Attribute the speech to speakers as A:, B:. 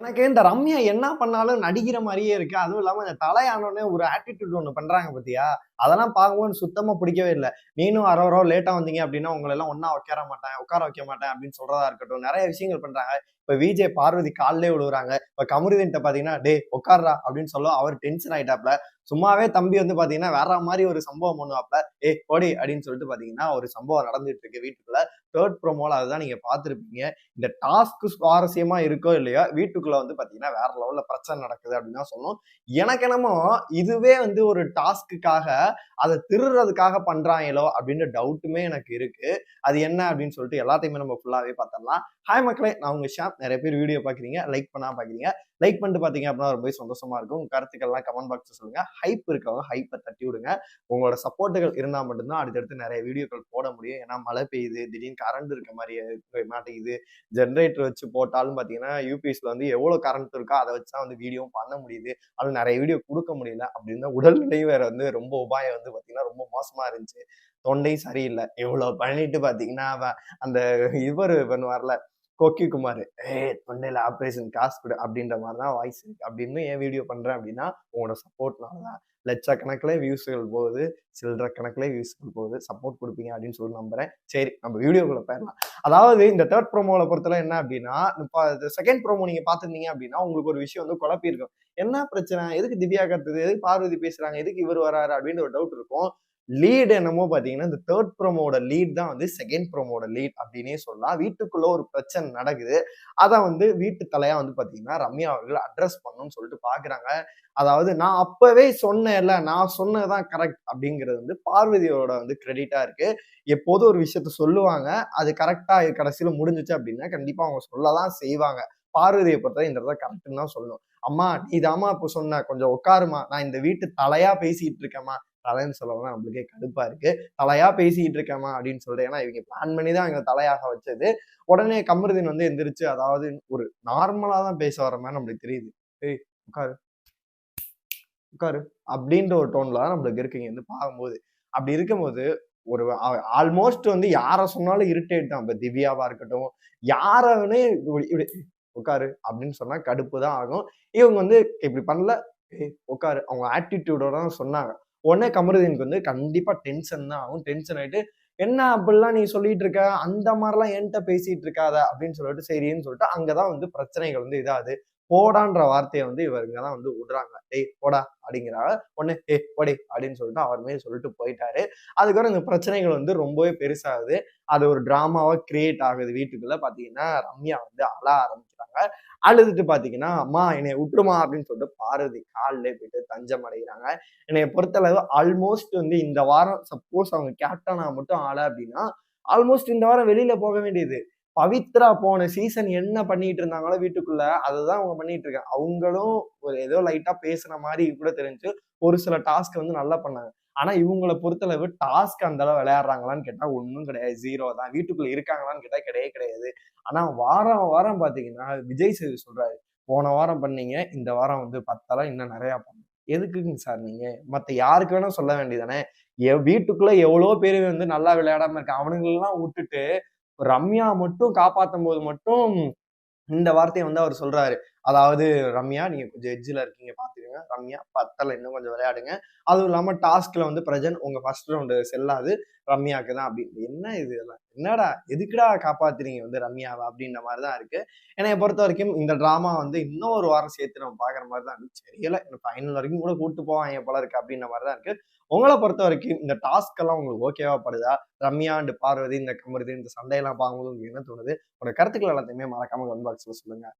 A: எனக்கு இந்த ரம்யா என்ன பண்ணாலும் நடிக்கிற மாதிரியே இருக்கு. அதுவும் இல்லாம இந்த தலையானோடனே ஒரு ஆட்டிடியூட் ஒண்ணு பண்றாங்க பாத்தியா? அதெல்லாம் பார்க்கும்போது சுத்தமா பிடிக்கவே இல்லை. நீனும் அரை வர லேட்டா வந்தீங்க அப்படின்னா உங்களை எல்லாம் ஒன்னா உட்கார மாட்டேன் உட்கார வைக்க மாட்டேன் அப்படின்னு சொல்றதா இருக்கட்டும். நிறைய விஷயங்கள் பண்றாங்க. இப்ப விஜய் பார்வதி காலிலே விழுவுறாங்க இப்ப கமருதீன்ட்ட பாத்தீங்கன்னா டே உட்கார்றா அப்படின்னு சொல்ல அவர் டென்ஷன் ஆயிட்டாப்ல. சும்மாவே தம்பி வந்து பாத்தீங்கன்னா வேற மாதிரி ஒரு சம்பவம் பண்ணுவாப்ல. ஏ ஓடி அப்படின்னு சொல்லிட்டு பாத்தீங்கன்னா ஒரு சம்பவம் நடந்துட்டு இருக்கு வீட்டுக்குள்ள. தேர்ட் ப்ரோமோவில் அதுதான் நீங்கள் பார்த்துருப்பீங்க. இந்த டாஸ்க்கு சுவாரஸ்யமாக இருக்கோ இல்லையோ வீட்டுக்குள்ளே வந்து பார்த்தீங்கன்னா வேற லெவலில் பிரச்சனை நடக்குது அப்படின்னு தான் சொல்லணும். எனக்கு என்னமோ இதுவே வந்து ஒரு டாஸ்க்குக்காக அதை திருடுறதுக்காக பண்ணுறாங்களோ அப்படின்ற டவுட்டுமே எனக்கு இருக்கு. அது என்ன அப்படின்னு சொல்லிட்டு எல்லாத்தையுமே நம்ம ஃபுல்லாகவே பார்த்துடலாம். ஹாய் மக்களே நான் உங்கள் ஷாம். நிறைய பேர் வீடியோ பார்க்குறீங்க லைக் பண்ணால் பார்க்குறீங்க. லைக் பண்ணிட்டு பார்த்தீங்க அப்படின்னா ரொம்ப சந்தோஷமா இருக்கும். உங்கள் கருத்துக்கள்லாம் கமெண்ட் பாக்ஸில் சொல்லுங்கள் ஹைப் இருக்கவங்க ஹைப்பை தட்டி விடுங்க. உங்களோட சப்போர்ட்டுகள் இருந்தால் மட்டும்தான் அடுத்தடுத்து நிறைய வீடியோக்கள் போட முடியும். ஏன்னா மழை பெய்யுது திடீர்னு கரண்ட் இருக்க மாதிரி இருக்க மாட்டேங்குது. ஜென்ரேட்டர் வச்சு போட்டாலும் பார்த்தீங்கன்னா யூபிஎஸ்ல வந்து எவ்வளோ கரண்ட் இருக்கோ அதை வச்சு தான் வந்து வீடியோவும் பண்ண முடியுது. அதில் நிறைய வீடியோ கொடுக்க முடியல. அப்படின்னா உடல்நிலை வேற வந்து ரொம்ப உபாயம் வந்து பார்த்தீங்கன்னா ரொம்ப மோசமாக இருந்துச்சு. தொண்டையும் சரியில்லை. எவ்வளோ பண்ணிட்டு பார்த்தீங்கன்னா அந்த இவர் பண்ணுவார்ல கொக்கி குமார் ஏ தொண்டையில் ஆப்ரேஷன் காசு கொடு அப்படின்ற மாதிரி தான் வாய்ஸ் இருக்கு அப்படின்னு ஏன் வீடியோ பண்ணுறேன் அப்படின்னா உங்களோட சப்போர்ட்னால தான் லட்சக்கணக்கில் வியூஸ்கள் போகுது சில்லற கணக்கில் வியூஸ்கள் போகுது சப்போர்ட் கொடுப்பீங்க அப்படின்னு சொல்லி நம்புறேன். சரி நம்ம வீடியோக்குள்ள போயிடலாம். அதாவது இந்த தேர்ட் ப்ரோமோவில் பொறுத்தல என்ன அப்படின்னா இப்போ செகண்ட் ப்ரோமோ நீங்கள் பார்த்துருந்தீங்க அப்படின்னா உங்களுக்கு ஒரு விஷயம் வந்து குழப்பி இருக்கும். என்ன பிரச்சனை? எதுக்கு திவ்யா கத்துது எதுக்கு பார்வதி பேசுறாங்க? எதுக்கு இவர் வராரு? அப்படின்னு ஒரு டவுட் இருக்கும். லீட் என்னமோ பார்த்தீங்கன்னா இந்த தேர்ட் ப்ரோமோட லீட் தான் வந்து செகண்ட் ப்ரோமோட லீட் அப்படின்னே சொல்லலாம். வீட்டுக்குள்ள ஒரு பிரச்சனை நடக்குது. அதை வந்து வீட்டு தலையா வந்து பார்த்தீங்கன்னா ரம்யா அவர்கள் அட்ரஸ் பண்ணணும்னு சொல்லிட்டு பாக்குறாங்க. அதாவது நான் அப்பவே சொன்னேன்ல நான் சொன்னதுதான் கரெக்ட் அப்படிங்கிறது வந்து பார்வதியோட வந்து கிரெடிட்டா இருக்கு. எப்போதும் ஒரு விஷயத்த சொல்லுவாங்க. அது கரெக்டா கடைசியில முடிஞ்சிச்சு அப்படின்னா கண்டிப்பா அவங்க சொல்லதான் செய்வாங்க. பார்வதியை பொறுத்தவரை இந்த இடத்துல கரெக்டுன்னு தான் சொல்லணும். அம்மா இதாம்மா தாமா இப்போ சொன்ன கொஞ்சம் உட்காருமா நான் இந்த வீட்டு தலையா பேசிட்டு இருக்கேம்மா. தலைன்னு சொல்லலாம் நம்மளுக்கே கடுப்பா இருக்கு. தலையா பேசிட்டு இருக்கேமா அப்படின்னு சொல்லிட்டு ஏன்னா இவங்க பிளான் பண்ணி தான் எங்க தலையாக வச்சது. உடனே கமருதீன் வந்து எந்திரிச்சு அதாவது ஒரு நார்மலா தான் பேச வர மாதிரி நம்மளுக்கு தெரியுது. ஏய் உட்காரு. உட்காரு. அப்படின்ற ஒரு டோன்ல தான் நம்மளுக்கு இருக்குங்க வந்து பார்க்கும்போது. அப்படி இருக்கும்போது ஒரு ஆல்மோஸ்ட் வந்து யாரை சொன்னாலும் இரிட்டேட் தான். இப்போ திவ்யாவா இருக்கட்டும் யாரவனே இப்படி இப்படி உட்காரு. அப்படின்னு சொன்னா கடுப்பு தான் ஆகும். இவங்க வந்து இப்படி பண்ணல. ஏய் உட்காரு. அவங்க ஆட்டிடியூடோட தான் சொன்னாங்க. உடனே கமருதீனுக்கு வந்து கண்டிப்பா டென்ஷன் தான் ஆகும். டென்ஷன் ஆயிட்டு என்ன அப்படிலாம் நீ சொல்லிட்டு இருக்க? அந்த மாதிரிலாம் என்கிட்ட பேசிட்டு இருக்காத அப்படின்னு சொல்லிட்டு சரின்னு சொல்லிட்டு அங்கதான் வந்து பிரச்சனைகள் வந்து இதாகுது. போடான்ற வார்த்தையை வந்து இவருங்க தான் வந்து விடுறாங்க. டேய் போடா அப்படிங்கிறாங்க. ஒன்று ஏ போடி அப்படின்னு சொல்லிட்டு அவர் மாரி சொல்லிட்டு போயிட்டாரு. அதுக்கப்புறம் இந்த பிரச்சனைகள் வந்து ரொம்பவே பெருசாகுது. அது ஒரு டிராமாவா கிரியேட் ஆகுது. வீட்டுக்குள்ள பாத்தீங்கன்னா ரம்யா வந்து அழ ஆரம்பிச்சு அழுதுட்டு பாத்தீங்கன்னா அம்மா என்னை விட்டுருமா? அப்படின்னு சொல்லிட்டு பார்வதி காலில் போயிட்டு தஞ்சம் அடைகிறாங்க என்னைய பொறுத்தளவு ஆல்மோஸ்ட் வந்து இந்த வாரம் சப்போஸ் அவங்க கேப்டனா மட்டும் ஆள அப்படின்னா ஆல்மோஸ்ட் இந்த வாரம் வெளியில போக வேண்டியது. பவித்ரா போன சீசன் என்ன பண்ணிட்டு இருந்தாங்களோ வீட்டுக்குள்ள அதுதான் அவங்க பண்ணிட்டு இருக்காங்க. அவங்களும் ஒரு ஏதோ லைட்டா பேசுன மாதிரி கூட தெரிஞ்சு ஒரு சில டாஸ்க் வந்து நல்லா பண்ணாங்க. ஆனா இவங்களை பொறுத்தளவு டாஸ்க் அந்த அளவு விளையாடுறாங்களான்னு கேட்டா ஒன்றும் கிடையாது. ஜீரோ தான். வீட்டுக்குள்ள இருக்காங்களான்னு கேட்டா கிடையவே கிடையாது. ஆனா வாரம் வாரம் பாத்தீங்கன்னா விஜய் சேது சொல்றாரு போன வாரம் பண்ணீங்க இந்த வாரம் வந்து பத்தெல்லாம் இன்னும் நிறைய பண்ணும் எதுக்குங்க சார் நீங்க? மத்த யாருக்கு வேணா சொல்ல வேண்டியதானே வீட்டுக்குள்ள எவ்வளோ பேர் வந்து நல்லா விளையாடாம இருக்க அவனுங்களெல்லாம் விட்டுட்டு ரம்யா மட்டும் காப்பாத்தும் போது மட்டும் இந்த வார்த்தையை வந்து அவர் சொல்றாரு. அதாவது ரம்யா நீங்க கொஞ்சம் எட்ஜில் இருக்கீங்க பாத்துக்கோங்க. ரம்யா பத்தல இன்னும் கொஞ்சம் விளையாடுங்க. அதுவும் இல்லாம டாஸ்க்ல வந்து பிரஜன் உங்க ஃபர்ஸ்ட் ரவுண்டு செல்லாது. ரம்யாக்கு தான் அப்படின்னு என்ன இது எல்லாம் என்னடா எதுக்குடா காப்பாத்துறீங்க வந்து ரம்யாவை அப்படின்ற மாதிரி தான் இருக்கு என்னைய பொறுத்த வரைக்கும் இந்த டிராமா வந்து இன்னும் ஒரு வாரம் சேர்த்து நம்ம பாக்குற மாதிரி தான் இருக்கு தெரியல ஃபைனல் வரைக்கும் கூட கூட்டு என் போல இருக்கு அப்படின்ற மாதிரி தான் இருக்கு. உங்களை பொறுத்த வரைக்கும் இந்த டாஸ்க் எல்லாம் உங்களுக்கு ஓகேவா படுதா? ரம்யா அண்ட் பார்வதி இந்த கமருதி இந்த சண்டையெல்லாம் பார்க்கும்போது உங்களுக்கு என்ன தோணுது? உங்களோட கருத்துக்கள் எல்லாத்தையுமே மறக்காம கமெண்ட் பாக்ஸ்ல சொல்லுங்க.